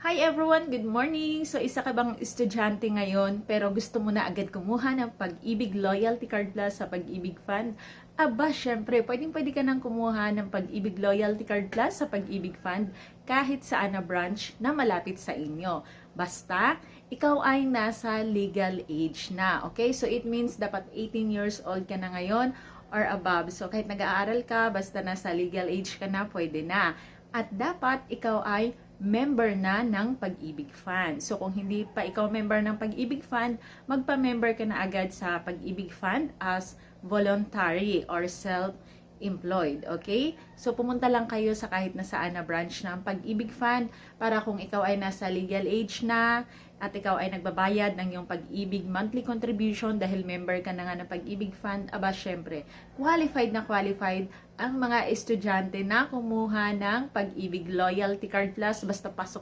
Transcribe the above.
Hi everyone! Good morning! So isa ka bang estudyante ngayon pero gusto mo na agad kumuha ng Pag-ibig Loyalty Card Plus sa Pag-ibig Fund? Aba, syempre, pwedeng pwede ka nang kumuha ng Pag-ibig Loyalty Card Plus sa Pag-ibig Fund kahit saan na branch na malapit sa inyo. Basta, ikaw ay nasa legal age na. Okay? So it means dapat 18 years old ka na ngayon or above. So kahit nag-aaral ka, basta nasa legal age ka na, pwede na. At dapat ikaw ay member na ng Pag-ibig Fund. So kung hindi pa ikaw member ng Pag-ibig Fund, magpa-member ka na agad sa Pag-ibig Fund as voluntary or self-employed. Okay? So pumunta lang kayo sa kahit na saan na branch ng Pag-ibig Fund para kung ikaw ay nasa legal age na at ikaw ay nagbabayad ng iyong pag-ibig monthly contribution dahil member ka na nga ng pag-ibig fund, aba syempre, qualified na qualified ang mga estudyante na kumuha ng pag-ibig loyalty card plus basta pasok